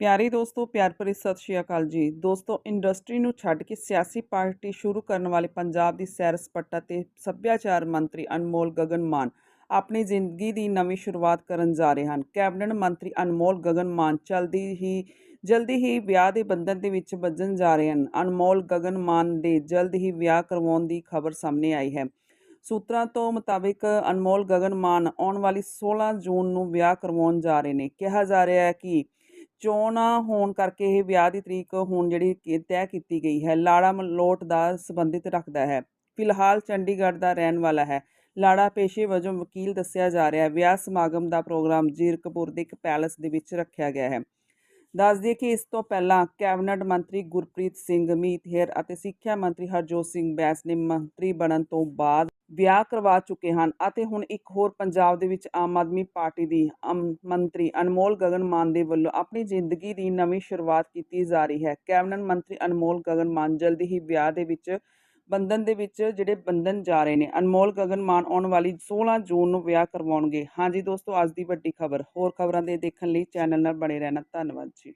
ਪਿਆਰੇ ਦੋਸਤੋ, ਪਿਆਰ ਭਰੀ ਸਤਿ ਸ਼੍ਰੀ ਅਕਾਲ ਜੀ। ਦੋਸਤੋ, ਇੰਡਸਟਰੀ ਨੂੰ ਛੱਡ ਕੇ ਸਿਆਸੀ ਪਾਰਟੀ ਸ਼ੁਰੂ ਕਰਨ ਵਾਲੇ ਪੰਜਾਬ ਦੀ ਸੈਰ ਸਪਾਟਾ ਤੇ ਸੱਭਿਆਚਾਰ ਮੰਤਰੀ ਅਨਮੋਲ ਗਗਨ ਮਾਨ ਆਪਣੀ ਜ਼ਿੰਦਗੀ ਦੀ ਨਵੀਂ ਸ਼ੁਰੂਆਤ ਕਰਨ ਜਾ ਰਹੇ ਹਨ। ਕੈਬਨਿਟ ਮੰਤਰੀ ਅਨਮੋਲ ਗਗਨ ਮਾਨ ਚਲਦੀ ਹੀ, ਜਲਦੀ ਹੀ ਵਿਆਹ ਦੇ ਬੰਧਨ ਦੇ ਵਿੱਚ ਵੱਜਣ ਜਾ ਰਹੇ ਹਨ। ਅਨਮੋਲ ਗਗਨ ਮਾਨ ਦੇ ਜਲਦ ਹੀ ਵਿਆਹ ਕਰਵਾਉਣ ਦੀ ਖਬਰ ਸਾਹਮਣੇ ਆਈ ਹੈ। ਸੂਤਰਾਂ ਤੋਂ ਮੁਤਾਬਿਕ ਅਨਮੋਲ ਗਗਨ ਮਾਨ ਆਉਣ ਵਾਲੀ 16 ਜੂਨ ਨੂੰ ਵਿਆਹ ਕਰਵਾਉਣ ਜਾ ਰਹੇ ਨੇ। ਕਿਹਾ ਜਾ ਰਿਹਾ ਹੈ ਕਿ ਚੋਣਾਂ ਹੋਣ ਕਰਕੇ ਇਹ ਵਿਆਹ ਦੀ ਤਰੀਕ ਹੁਣ ਜਿਹੜੀ ਤੈਅ ਕੀਤੀ ਗਈ ਹੈ, ਲਾੜਾ ਮਲੋਟ ਦਾ ਸੰਬੰਧਿਤ ਰੱਖਦਾ ਹੈ। ਫਿਲਹਾਲ ਚੰਡੀਗੜ੍ਹ ਦਾ ਰਹਿਣ ਵਾਲਾ ਹੈ। ਲਾੜਾ ਪੇਸ਼ੇ ਵਜੋਂ ਵਕੀਲ ਦੱਸਿਆ ਜਾ ਰਿਹਾ ਹੈ, ਵਿਆਹ ਸਮਾਗਮ ਦਾ ਪ੍ਰੋਗਰਾਮ ਜੀਰਕਪੁਰ ਦੇ ਇੱਕ ਪੈਲਸ ਦੇ ਵਿੱਚ ਰੱਖਿਆ ਗਿਆ ਹੈ। ਦੱਸ ਦਈਏ ਕਿ ਇਸ ਤੋਂ ਪਹਿਲਾਂ ਕੈਬਨਿਟ ਮੰਤਰੀ ਗੁਰਪ੍ਰੀਤ ਸਿੰਘ, ਮੀਤ ਅਤੇ ਸਿੱਖਿਆ ਮੰਤਰੀ ਹਰਜੋਤ ਸਿੰਘ ਬੈਂਸ ਨੇ ਮੰਤਰੀ ਬਣਨ ਤੋਂ ਬਾਅਦ ਵਿਆਹ ਕਰਵਾ ਚੁੱਕੇ ਹਨ ਅਤੇ ਹੁਣ ਇੱਕ ਹੋਰ ਪੰਜਾਬ ਦੇ ਵਿੱਚ ਆਮ ਆਦਮੀ ਪਾਰਟੀ ਦੀ ਮੰਤਰੀ ਅਨਮੋਲ ਗਗਨ ਮਾਨ ਦੇ ਵੱਲੋਂ ਆਪਣੀ ਜ਼ਿੰਦਗੀ ਦੀ ਨਵੀਂ ਸ਼ੁਰੂਆਤ ਕੀਤੀ ਜਾ ਰਹੀ ਹੈ। ਕੈਬਨਿਟ ਮੰਤਰੀ ਅਨਮੋਲ ਗਗਨ ਮਾਨ ਜਲਦੀ ਹੀ ਵਿਆਹ ਦੇ ਵਿੱਚ ਬੰਧਨ ਦੇ ਵਿੱਚ ਜਿਹੜੇ ਬੰਧਨ ਜਾ ਰਹੇ ਨੇ, ਅਨਮੋਲ ਗਗਨ ਮਾਨ ਆਉਣ ਵਾਲੀ 16 ਜੂਨ ਨੂੰ ਵਿਆਹ ਕਰਵਾਉਣਗੇ। ਹਾਂਜੀ ਦੋਸਤੋ, ਅੱਜ ਦੀ ਵੱਡੀ ਖਬਰ। ਹੋਰ ਖਬਰਾਂ ਦੇ ਦੇਖਣ ਲਈ ਚੈਨਲ ਨਾਲ ਬਣੇ ਰਹਿਣਾ। ਧੰਨਵਾਦ ਜੀ।